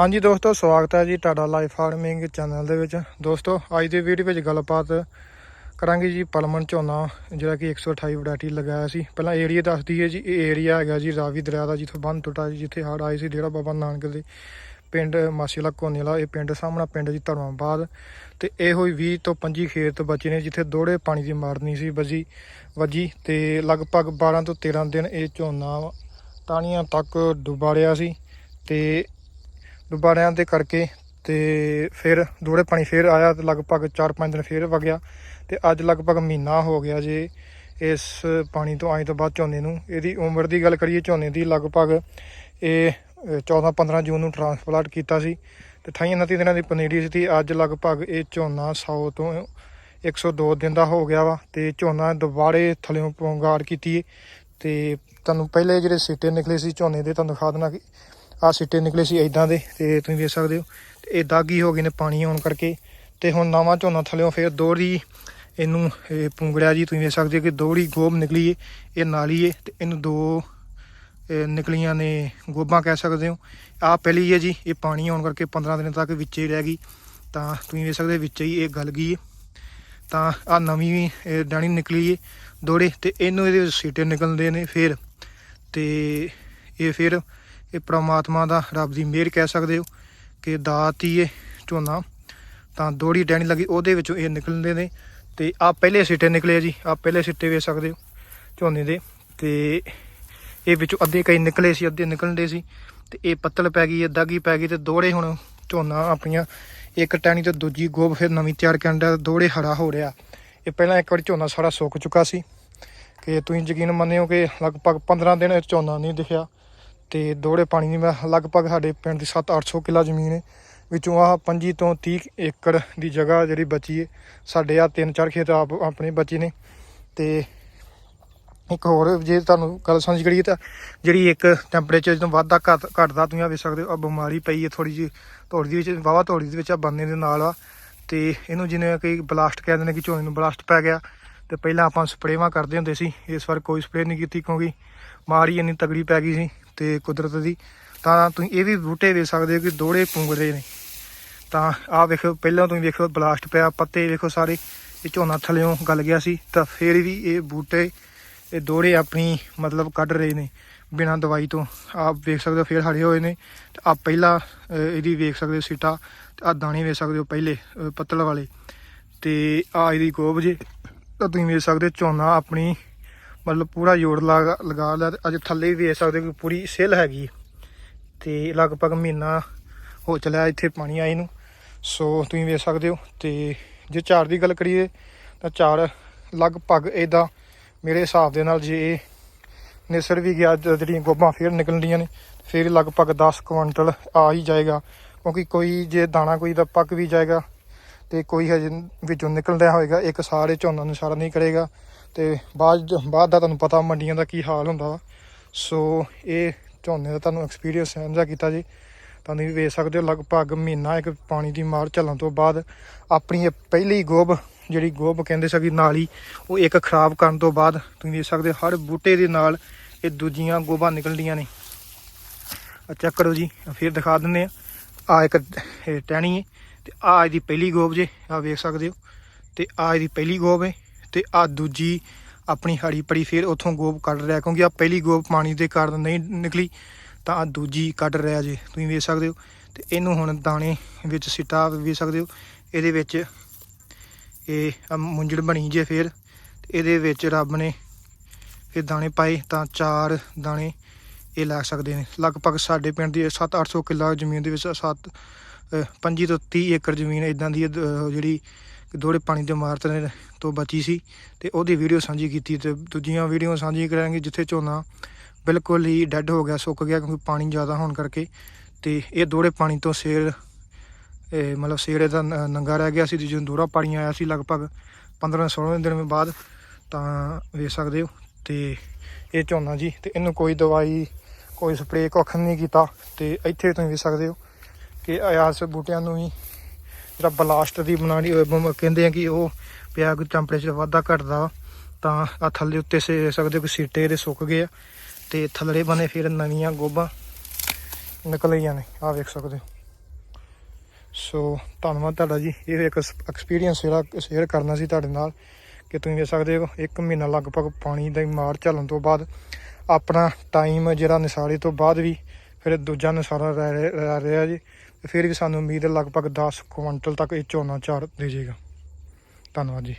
ਹਾਂਜੀ ਦੋਸਤੋ, ਸਵਾਗਤ ਹੈ ਜੀ ਤੁਹਾਡਾ ਲਾਈਫ ਫਾਰਮਿੰਗ ਚੈਨਲ ਦੇ ਵਿੱਚ। ਦੋਸਤੋ, ਅੱਜ ਦੀ ਵੀਡੀਓ ਵਿੱਚ ਗੱਲਬਾਤ ਕਰਾਂਗੇ ਜੀ ਪਲਮਨ ਝੋਨਾ, ਜਿਹੜਾ ਕਿ 128 ਵਡਾਟੀ ਲਗਾਇਆ ਸੀ। ਪਹਿਲਾਂ ਏਰੀਆ ਦੱਸ ਦਈਏ ਜੀ, ਇਹ ਏਰੀਆ ਹੈਗਾ ਜੀ ਰਾਵੀ ਦਰਿਆ ਦਾ, ਜਿੱਥੋਂ ਬੰਨ ਟੁੱਟਾ ਸੀ ਜਿੱਥੇ ਹੜ੍ਹ ਆਏ ਸੀ ਡੇਰਾ ਬਾਬਾ ਨਾਨਕ ਦੇ ਪਿੰਡ ਮਾਸੀਲਾ ਕੋਨੇ ਵਾਲਾ, ਇਹ ਪਿੰਡ ਸਾਹਮਣਾ ਪਿੰਡ ਜੀ ਧਰਮਾਬਾਦ। ਤੇ ਇਹ ਹੋਈ 20 ਤੋਂ 25 ਖੇਤ ਬਚੇ ਨੇ, ਜਿੱਥੇ ਦੋੜੇ ਪਾਣੀ ਦੀ ਮਾਰਨੀ ਸੀ ਵੱਜੀ ਵੱਜੀ। ਤੇ ਲਗਭਗ 12 ਤੋਂ 13 ਦਿਨ ਇਹ ਝੋਨਾ ਟਾਹਣੀਆਂ ਤੱਕ ਡੁੱਬਾ ਰਿਹਾ ਸੀ। ਤੇ ਡੁੱਬਾਰਿਆਂ ਦੇ ਕਰਕੇ ਤੇ ਫਿਰ ਦੋੜੇ ਪਾਣੀ ਫਿਰ ਆਇਆ ਤੇ ਲਗਭਗ 4-5 ਦਿਨ ਫਿਰ ਵਗਿਆ ਤੇ ਅੱਜ ਲਗਭਗ ਮਹੀਨਾ ਹੋ ਗਿਆ ਜੇ ਇਸ ਪਾਣੀ ਤੋਂ ਆਏ ਤੋਂ ਬਾਅਦ ਝੋਨੇ ਨੂੰ। ਇਹਦੀ ਉਮਰ ਦੀ ਗੱਲ ਕਰੀਏ ਝੋਨੇ ਦੀ ਲਗਭਗ ਇਹ 14-15 ਜੂਨ ਨੂੰ ਟ੍ਰਾਂਸਪਲਾਂਟ ਕੀਤਾ ਸੀ ਤੇ 28-29 ਦਿਨਾਂ ਦੀ ਪਨੀਰੀ ਸੀ ਅੱਜ ਲਗਭਗ ਇਹ ਝੋਨਾ 100 ਤੋਂ 102 ਦਿਨ ਦਾ ਹੋ ਗਿਆ ਵਾ ਤੇ ਝੋਨਾ ਦੁਬਾਰੇ ਥਲਿਓਂ ਪੌਂਗਾਰ ਕੀਤੀ ਏ। ਤੇ ਤੁਹਾਨੂੰ ਪਹਿਲੇ ਜਿਹੜੇ ਸੀਟੇ ਨਿਕਲੇ ਸੀ ਝੋਨੇ ਦੇ, ਤੁਹਾਨੂੰ ਦਿਖਾ ਦੇਣਾ ਕਿ ਆਹ ਸਿੱਟੇ ਨਿਕਲੇ ਸੀ ਇਦਾਂ ਦੇ, ਤੇ ਤੁਸੀਂ ਵੇਖ ਸਕਦੇ ਹੋ। ਤੇ ਇਹ ਦਾਗੀ ਹੋ ਗਏ ਨੇ ਪਾਣੀ ਆਉਣ ਕਰਕੇ। ਤੇ ਹੁਣ ਨਵਾਂ ਝੋਨਾ ਥਲਿਓਂ ਫਿਰ ਦੋਹਰੀ ਇਹਨੂੰ, ਇਹ ਪੁੰਗੜਿਆ ਜੀ, ਤੁਸੀਂ ਵੇਖ ਸਕਦੇ ਹੋ ਕਿ ਦੋਹਰੀ ਗੋਬ ਨਿਕਲੀ ਏ, ਇਹ ਨਾਲੀ ਏ, ਤੇ ਇਹਨੂੰ ਦੋ ਨਿਕਲੀਆਂ ਨੇ ਗੋਬਾਂ ਕਹਿ ਸਕਦੇ ਹੋ। ਆਹ ਪਹਿਲੀ ਹੈ ਜੀ, ਇਹ ਪਾਣੀ ਆਉਣ ਕਰਕੇ 15 ਦਿਨ ਤੱਕ ਵਿੱਚੇ ਹੀ ਰਹਿ ਗਈ। ਤਾਂ ਤੁਸੀਂ ਵੇਖ ਸਕਦੇ ਹੋ ਵਿੱਚੇ ਹੀ ਇਹ ਗਲ ਗਈ ਏ। ਤਾਂ ਆ ਨਵੀਂ ਇਹ ਡਾਣੀ ਨਿਕਲੀ ਏ ਦੋੜੇ ਤੇ ਇਹਨੂੰ ਇਹਦੇ ਸੀਟੇ ਨਿਕਲਦੇ ਨੇ ਫਿਰ। ਤੇ ਇਹ ਫਿਰ ਇਹ ਪ੍ਰਮਾਤਮਾ ਦਾ ਰੱਬ ਦੀ ਮਿਹਰ ਕਹਿ ਸਕਦੇ ਹੋ ਕਿ ਦਾਤ ਹੀ ਇਹ ਝੋਨਾ। ਤਾਂ ਦੋੜੀ ਡੈਣੀ ਲੱਗੀ, ਉਹਦੇ ਵਿੱਚੋਂ ਇਹ ਨਿਕਲਦੇ ਨੇ ਤੇ ਆ ਪਹਿਲੇ ਸਿੱਟੇ ਨਿਕਲੇ ਜੀ ਆ ਪਹਿਲੇ ਸਿੱਟੇ ਵੇਚ ਸਕਦੇ ਹੋ ਝੋਨੇ ਦੇ। ਤੇ ਇਹ ਵਿੱਚੋਂ ਅੱਧੇ ਕਈ ਨਿਕਲੇ ਸੀ, ਅੱਧੇ ਨਿਕਲਣਦੇ ਸੀ। ਤੇ ਇਹ ਪੱਤਲ ਪੈ ਗਈ, ਇਹ ਦਾਗੀ ਪੈ ਗਈ ਤੇ ਦੋੜੇ ਹੁਣ ਝੋਨਾ ਆਪਣੀਆਂ, ਇੱਕ ਟਾਣੀ ਤੇ ਦੂਜੀ ਗੋਬ ਫਿਰ ਨਵੀਂ ਤਿਆਰ ਕਰਨ ਦਾ ਦੋੜੇ ਹਰਾ ਹੋ ਰਿਹਾ। ਇਹ ਪਹਿਲਾਂ ਇੱਕ ਵਾਰੀ ਝੋਨਾ ਸਾਰਾ ਸੁੱਕ ਚੁੱਕਾ ਸੀ। ਕਿ ਤੁਸੀਂ ਯਕੀਨ ਮੰਨਿਓ ਕਿ ਲਗਭਗ 15 ਦਿਨ ਝੋਨਾ ਨਹੀਂ ਦਿਖਿਆ। ਤੇ ਦੋੜੇ ਪਾਣੀ ਦੀ ਮੈਂ ਲਗਭਗ ਸਾਡੇ ਪਿੰਡ ਦੀ 7-800 ਕਿੱਲਾ ਜ਼ਮੀਨ ਹੈ। ਵਿੱਚੋਂ ਆਹ 25 ਤੋਂ 30 ਏਕੜ ਦੀ ਜਗ੍ਹਾ ਜਿਹੜੀ ਬਚੀ ਹੈ। ਸਾਡੇ ਆ ਤਿੰਨ ਚਾਰ ਖੇਤ ਆਪ ਆਪਣੇ ਬਚੇ ਨੇ। ਤੇ ਇੱਕ ਹੋਰ ਜੇ ਤੁਹਾਨੂੰ ਗੱਲ ਸਮਝ ਕਰੀਏ ਤਾਂ ਜਿਹੜੀ ਇੱਕ ਟੈਂਪਰੇਚਰ ਜਦੋਂ ਵਾਧਾ ਘੱਟ ਘਟਦਾ ਤੁਸੀਂ ਆ ਵੇਖ ਸਕਦੇ ਹੋ ਆ ਬਿਮਾਰੀ ਪਈ ਹੈ ਥੋੜੀ ਜਿਹੀ ਧੌੜੀ ਦੇ ਵਿੱਚ ਵਾਵਾ ਧੌੜੀ ਦੇ ਵਿੱਚ ਆ ਬੰਨੇ ਦੇ ਨਾਲ ਆ। ਤੇ ਇਹਨੂੰ ਜਿਵੇਂ ਕਿ ਬਲਾਸਟ ਕਹਿੰਦੇ ਨੇ ਕਿ ਝੋਨੇ ਨੂੰ ਬਲਾਸਟ ਪੈ ਗਿਆ। ਤੇ ਪਹਿਲਾਂ ਆਪਾਂ ਸਪਰੇਵਾਂ ਕਰਦੇ ਹੁੰਦੇ ਸੀ, ਇਸ ਵਾਰ ਕੋਈ ਸਪਰੇ ਨਹੀਂ ਕੀਤੀ ਕਿਉਂਕਿ ਮਾਰੀ ਇੰਨੀ ਤਗੜੀ ਪੈ ਗਈ ਸੀ। ਤੇ ਕੁਦਰਤ ਦੀ, ਤਾਂ ਤੁਸੀਂ ਇਹ ਵੀ ਬੂਟੇ ਵੇਖ ਸਕਦੇ ਹੋ ਕਿ ਦੋੜੇ ਰਹੇ ਨੇ। ਤਾਂ ਆਹ ਵੇਖੋ, ਪਹਿਲਾਂ ਤੁਸੀਂ ਵੇਖੋ ਬਲਾਸਟ ਪਿਆ, ਪੱਤੇ ਵੇਖੋ ਸਾਰੇ, ਇਹ ਝੋਨਾ ਥਲਿਓਂ ਗਲ ਗਿਆ ਸੀ, ਤਾਂ ਫਿਰ ਵੀ ਇਹ ਬੂਟੇ, ਇਹ ਦੋੜੇ ਆਪਣੀ ਮਤਲਬ ਕੱਢ ਰਹੇ ਨੇ, ਬਿਨਾਂ ਦਵਾਈ ਤੋਂ। ਆਪ ਵੇਖ ਸਕਦੇ ਹੋ, ਫਿਰ ਹੜੇ ਹੋਏ ਨੇ। ਤੇ ਆ ਪਹਿਲਾ ਇਹਦੀ ਵੇਖ ਸਕਦੇ ਹੋ ਸੀਟਾ, ਤੇ ਆ ਦਾਣੇ ਵੇਖ ਸਕਦੇ ਹੋ ਪਹਿਲੇ ਪੱਤਲ ਵਾਲੇ। ਤੇ ਆ ਇਹਦੀ ਗੋਬ ਜੇ, ਤਾਂ ਤੁਸੀਂ ਵੇਖ ਸਕਦੇ ਹੋ ਝੋਨਾ ਆਪਣੀ ਮਤਲਬ ਪੂਰਾ ਜੋੜ ਲਗਾ ਲਗਾ ਲਿਆ ਤੇ ਅੱਜ ਥੱਲੇ ਵੀ ਵੇਖ ਸਕਦੇ ਹੋ ਕਿ ਪੂਰੀ ਸੇਲ ਹੈਗੀ ਹੈ। ਤੇ ਲਗਭਗ ਮਹੀਨਾ ਹੋ ਚਲਿਆ ਇੱਥੇ ਪਾਣੀ ਆਏ ਨੂੰ। ਸੋ ਤੁਸੀਂ ਵੇਖ ਸਕਦੇ ਹੋ ਤੇ ਜੇ ਝਾੜ ਦੀ ਗੱਲ ਕਰੀਏ ਤਾਂ ਝਾੜ ਲਗਭਗ ਇਹਦਾ ਮੇਰੇ ਹਿਸਾਬ ਦੇ ਨਾਲ ਜੇ ਇਹ ਨਿਸਰ ਵੀ ਗਿਆ ਜਿਹੜੀਆਂ ਗੋਬਾਂ ਫੇਰ ਨਿਕਲਣੀਆਂ ਨੇ, ਫਿਰ ਲਗਭਗ 10 ਕੁਇੰਟਲ ਆ ਹੀ ਜਾਏਗਾ। ਕਿਉਂਕਿ ਕੋਈ ਜੇ ਦਾਣਾ ਕੋਈ ਦਾ ਪੱਕ ਵੀ ਜਾਏਗਾ ਤੇ ਕੋਈ ਹਜੇ ਵਿੱਚੋਂ ਨਿਕਲ ਰਿਹਾ ਹੋਏਗਾ, ਇੱਕ ਸਾਰੇ ਝੋਨਾ ਨੂੰ ਸਾਰਾ ਨਹੀਂ ਕਰੇਗਾ। ਤੇ ਬਾਅਦ ਬਾਅਦ ਦਾ ਤੁਹਾਨੂੰ ਪਤਾ ਮੰਡੀਆਂ ਦਾ ਕੀ ਹਾਲ ਹੁੰਦਾ ਵਾ। ਸੋ ਇਹ ਝੋਨੇ ਦਾ ਤੁਹਾਨੂੰ ਐਕਸਪੀਰੀਅੰਸ ਸਾਂਝਾ ਕੀਤਾ ਜੀ। ਤੁਹਾਨੂੰ ਵੀ ਵੇਖ ਸਕਦੇ ਹੋ, ਲਗਭਗ ਮਹੀਨਾ ਇੱਕ ਪਾਣੀ ਦੀ ਮਾਰ ਚੱਲਣ ਤੋਂ ਬਾਅਦ ਆਪਣੀ ਇਹ ਪਹਿਲੀ ਗੋਬ, ਜਿਹੜੀ ਗੋਬ ਕਹਿੰਦੇ ਸੀ ਨਾਲੀ, ਉਹ ਇੱਕ ਖਰਾਬ ਕਰਨ ਤੋਂ ਬਾਅਦ ਤੁਸੀਂ ਵੇਖ ਸਕਦੇ ਹੋ, ਹਰ ਬੂਟੇ ਦੇ ਨਾਲ ਇਹ ਦੂਜੀਆਂ ਗੋਬਾਂ ਨਿਕਲਦੀਆਂ ਨੇ। ਚੈੱਕ ਕਰੋ ਜੀ, ਫਿਰ ਦਿਖਾ ਦਿੰਦੇ ਆ ਆ ਇੱਕ ਇਹ ਟਹਿਣੀ ਹੈ ਤੇ ਆ ਇਹਦੀ ਪਹਿਲੀ ਗੋਬ ਜੇ ਆ ਵੇਖ ਸਕਦੇ ਹੋ। ਤੇ ਆ ਇਹਦੀ ਪਹਿਲੀ ਗੋਬ ਹੈ। ਤੇ ਆ ਦੂਜੀ ਆਪਣੀ ਹੜੀ ਪੜੀ ਫਿਰ ਉਥੋਂ ਗੋਬ ਕੱਢ ਰਿਹਾ, ਕਿਉਂਕਿ ਆ ਪਹਿਲੀ ਗੋਬ ਪਾਣੀ ਦੇ ਕਾਰਨ ਨਹੀਂ ਨਿਕਲੀ, ਤਾਂ ਆ ਦੂਜੀ ਕੱਢ ਰਿਹਾ ਜੇ, ਤੁਸੀਂ ਵੇਖ ਸਕਦੇ ਹੋ। ਤੇ ਇਹਨੂੰ ਹੁਣ ਦਾਣੇ ਵਿੱਚ ਸਿੱਟਾ ਵੇਖ ਸਕਦੇ ਹੋ। ਇਹਦੇ ਵਿੱਚ ਇਹ ਆਹ ਮੁੰਜੜ ਬਣੀ ਜੇ ਫਿਰ ਇਹਦੇ ਵਿੱਚ ਰੱਬ ਨੇ ਫਿਰ ਦਾਣੇ ਪਾਏ, ਤਾਂ ਚਾਰ ਦਾਣੇ ਇਹ ਲੱਗ ਸਕਦੇ ਨੇ। ਲਗਭਗ ਸਾਡੇ ਪਿੰਡ ਦੀ 7-800 ਕਿੱਲਾ ਜ਼ਮੀਨ ਦੇ ਵਿੱਚ 7 25 ਤੋਂ 30 ਏਕੜ ਜ਼ਮੀਨ ਇਦਾਂ ਦੀ ਜਿਹੜੀ ਦੋੜੇ ਪਾਣੀ ਦੇ ਮਾਰਤ ਨੇ ਤੋਂ ਬਚੀ ਸੀ ਤੇ ਉਹਦੀ ਵੀਡੀਓ ਸਾਂਝੀ ਕੀਤੀ ਤੇ ਦੂਜੀਆਂ ਵੀਡੀਓ ਸਾਂਝੀ ਕਰਾਂਗੇ ਜਿੱਥੇ ਝੋਨਾ ਬਿਲਕੁਲ ਹੀ ਡੈੱਡ ਹੋ ਗਿਆ, ਸੁੱਕ ਗਿਆ ਕਿਉਂਕਿ ਪਾਣੀ ਜ਼ਿਆਦਾ ਹੋਣ ਕਰਕੇ ਤੇ ਇਹ ਦੋੜੇ ਪਾਣੀ ਤੋਂ ਸੇਰ, ਇਹ ਮਤਲਬ ਸੇਰ ਇਹਦਾ ਨ- ਨੰਗਾ ਰਹਿ ਗਿਆ ਸੀ ਤੇ ਜਦੋਂ ਦੋੜਾ ਪਾਣੀ ਆਇਆ ਸੀ ਲਗਭਗ 15-16 ਦਿਨ ਬਾਅਦ ਤਾਂ ਵੇਖ ਸਕਦੇ ਹੋ ਤੇ ਇਹ ਝੋਨਾ ਜੀ ਤੇ ਇਹਨੂੰ ਕੋਈ ਦਵਾਈ, ਕੋਈ ਸਪਰੇਅ ਕੁੱਖ ਨਹੀਂ ਕੀਤਾ ਤੇ ਇੱਥੇ ਤੁਸੀਂ ਵੇਖ ਸਕਦੇ ਹੋ ਕਿ ਆਸ ਬੂਟਿਆਂ ਨੂੰ ਵੀ ਜਿਹੜਾ ਬਲਾਸਟ ਦੀ ਬਣਾਣੀ ਕਹਿੰਦੇ ਆ ਕਿ ਉਹ ਪਿਆ ਕੋਈ ਟੈਂਪਰੇਚਰ ਵਾਧਾ ਘਟਦਾ, ਤਾਂ ਆ ਥੱਲੇ ਉੱਤੇ ਸੇ ਸਕਦੇ ਕੋਈ ਸੀਟੇ ਦੇ ਸੁੱਕ ਗਏ ਆ, ਤੇ ਥੱਲੇ ਬਣੇ ਫਿਰ ਨਵੀਆਂ ਗੋਭਾਂ ਨਿਕਲੀਆਂ ਨੇ ਆ ਵੇਖ ਸਕਦੇ ਸੋ ਧੰਨਵਾਦ ਤੁਹਾਡਾ ਜੀ, ਇਹ ਇੱਕ ਐਕਸਪੀਰੀਅੰਸ ਜਿਹੜਾ ਸ਼ੇਅਰ ਕਰਨਾ ਸੀ ਤੁਹਾਡੇ ਨਾਲ, ਕਿ ਤੁਸੀਂ ਵੇਖ ਸਕਦੇ ਹੋ, ਇੱਕ ਮਹੀਨਾ ਲਗਭਗ ਪਾਣੀ ਦਾ ਮਾਰ ਝੱਲਣ ਤੋਂ ਬਾਅਦ ਆਪਣਾ ਟਾਈਮ ਜਿਹੜਾ ਨਿਸਾਰੇ ਤੋਂ ਬਾਅਦ ਵੀ ਫਿਰ ਦੂਜਾ ਨਿਸਾਰਾ ਰਹਿ ਰਿਹਾ ਜੀ। ਫਿਰ ਵੀ ਸਾਨੂੰ ਉਮੀਦ ਹੈ ਲਗਭਗ 10 ਕੁਇੰਟਲ ਤੱਕ ਇਹ ਝੋਨਾ ਚਾਰ ਦੇ ਜੇਗਾ। ਧੰਨਵਾਦ ਜੀ।